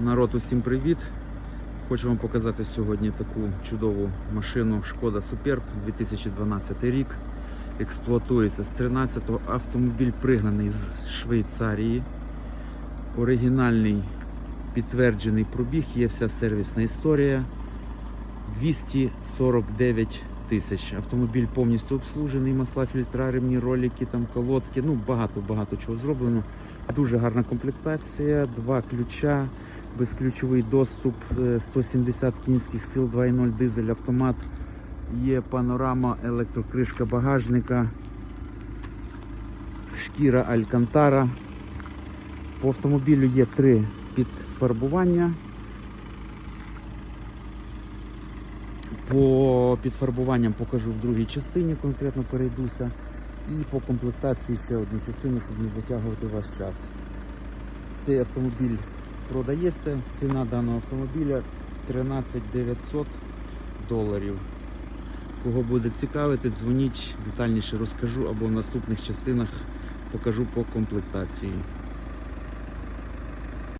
Народ, усім привіт! Хочу вам показати сьогодні таку чудову машину Шкода Superb 2012 рік. Експлуатується з 13-го. Автомобіль пригнаний з Швейцарії. Оригінальний підтверджений пробіг, є вся сервісна історія. 249 тисяч. Автомобіль повністю обслужений, масла, фільтра, ремні, ролики, там колодки. Ну багато-багато чого зроблено. Дуже гарна комплектація, два ключа, безключовий доступ, е, 170 кінських сил, 2.0 дизель, автомат. Є панорама, електрокришка багажника, шкіра Алькантара. По автомобілю є три підфарбування. По підфарбуванням покажу в другій частині, конкретно перейдуся. І по комплектації ще одну частину, щоб не затягувати ваш час. Цей автомобіль продається. Ціна даного автомобіля 13 900 доларів. Кого буде цікавити, дзвоніть, детальніше розкажу або в наступних частинах покажу по комплектації.